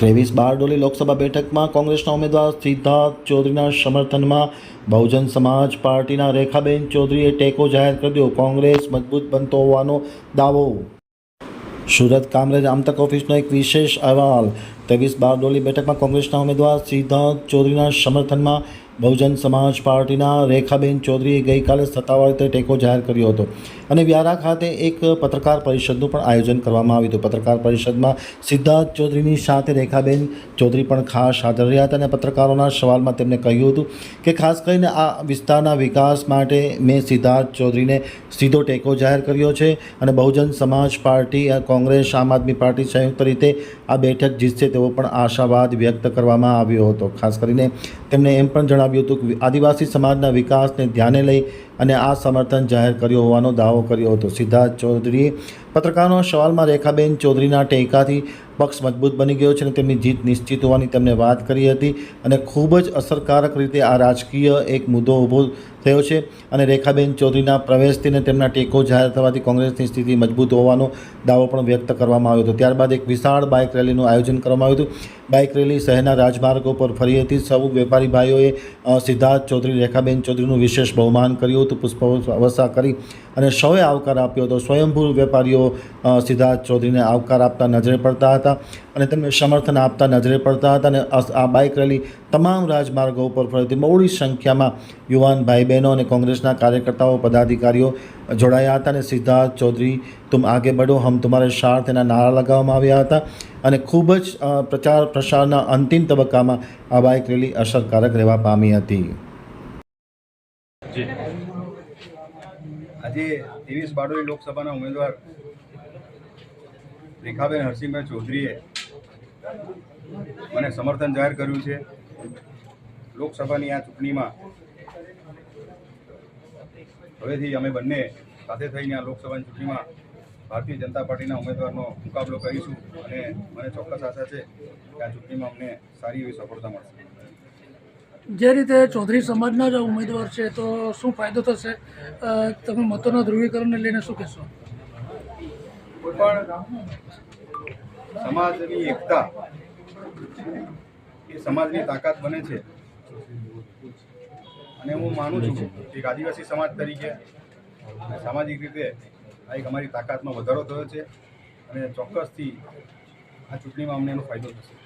ત્રેવીસ બારડોલી લોકસભા બેઠકમાં કોંગ્રેસના ઉમેદવાર સિદ્ધાર્થ ચૌધરીના સમર્થનમાં બહુજન સમાજ પાર્ટીના રેખાબેન ચૌધરીએ ટેકો જાહેર કર્યો કોંગ્રેસ મજબૂત બનતો હોવાનો દાવો. સુરત કામરેજ આમતક ઓફિસનો એક વિશેષ અહેવાલ. ત્રેવીસ બારડોલી બેઠકમાં કોંગ્રેસના ઉમેદવાર સિદ્ધાર્થ ચૌધરીના સમર્થનમાં બહુજન સમાજ પાર્ટીના રેખાબેન ચૌધરીએ ગઈકાલે સત્તાવાર રીતે ટેકો જાહેર કર્યો હતો. અને વ્યારા ખાતે એક પત્રકાર પરિષદનું પણ આયોજન કરવામાં આવ્યું હતું. પત્રકાર પરિષદમાં સિદ્ધાર્થ ચૌધરીની સાથે રેખાબેન ચૌધરી પણ ખાસ હાજર રહ્યા હતા અને પત્રકારોના સવાલમાં તેમણે કહ્યું હતું કે ખાસ કરીને આ વિસ્તારના વિકાસ માટે મેં સિદ્ધાર્થ ચૌધરીને સીધો ટેકો જાહેર કર્યો છે અને બહુજન સમાજ પાર્ટી કોંગ્રેસ, આમ આદમી પાર્ટી સંયુક્ત રીતે આ બેઠક જીતશે તેવો પણ આશાવાદ વ્યક્ત કરવામાં આવ્યો હતો. ખાસ કરીને તેમણે એમ પણ જણાવ્યું હતું કે આદિવાસી સમાજના વિકાસને ધ્યાને લઈ અને આ સમર્થન જાહેર કર્યો હોવાનો દાવો કર્યો હતો. સિદ્ધાર્થ ચૌધરીએ પત્રકારોના સવાલમાં રેખાબેન ચૌધરીના ટેકાથી પક્ષ મજબૂત બની ગયો છે અને તેમની જીત નિશ્ચિત હોવાની તેમણે વાત કરી હતી અને ખૂબ જ અસરકારક રીતે આ રાજકીય એક મુદ્દો ઊભો થયો છે અને રેખાબેન ચૌધરીના પ્રવેશથી અને તેમના ટેકો જાહેર થવાથી કોંગ્રેસની સ્થિતિ મજબૂત હોવાનો દાવો પણ વ્યક્ત કરવામાં આવ્યો હતો. ત્યારબાદ એક વિશાળ બાઇક રેલીનું આયોજન કરવામાં આવ્યું હતું. બાઇક રેલી શહેરના રાજમાર્ગો પર ફરી હતી. સૌ વેપારી ભાઈઓએ સિદ્ધાર્થ ચૌધરી રેખાબેન ચૌધરીનું વિશેષ બહુમાન કર્યું હતું. પુષ્પવર્ષા કરી અને સૌએ આવકાર આપ્યો હતો. સ્વયંભૂ વેપારીઓ સિદ્ધાર્થ ચૌધરીને આવકાર આપતા નજરે પડતા હતા અને તેમને સમર્થન આપતા નજરે પડતા હતા અને આ બાઇક રેલી તમામ રાજમાર્ગો ઉપર ફરી હતી. બહોળી સંખ્યામાં યુવાન ભાઈ બહેનો અને કોંગ્રેસના કાર્યકર્તાઓ, પદાધિકારીઓ જોડાયા હતા અને સિદ્ધાર્થ ચૌધરી, તુમ આગે બઢો, હમ તમારે શાર એના નારા લગાવવામાં આવ્યા હતા. અને ખૂબ જ પ્રચાર પ્રસારના અંતિમ તબક્કામાં આ બાઇક રેલી અસરકારક રહેવા પામી હતી. આજે ત્રેવીસ બારડોલી લોકસભાના ઉમેદવાર રેખાબેન હરસિંહભાઈ ચૌધરીએ મને સમર્થન જાહેર કર્યું છે. લોકસભાની આ ચૂંટણીમાં હવેથી અમે બંને સાથે થઈને આ લોકસભાની ચૂંટણીમાં ભારતીય જનતા પાર્ટીના ઉમેદવારનો મુકાબલો કરીશું અને મને ચોક્કસ આશા છે કે આ ચૂંટણીમાં અમને સારી એવી સફળતા મળશે. જે રીતે ચૌધરી સમાજના જ ઉમેદવાર છે તો શું ફાયદો થશે? તમે મતોના ધ્રુવીકરણને લઈને શું કહેશો? પણ સમાજની એકતા એ સમાજની તાકાત બને છે. અને હું માનું છું કે એક આદિવાસી સમાજ તરીકે અને સામાજિક રીતે આ એક અમારી તાકાતમાં વધારો થયો છે અને ચોક્કસથી આ ચૂંટણીમાં અમને એનો ફાયદો થશે.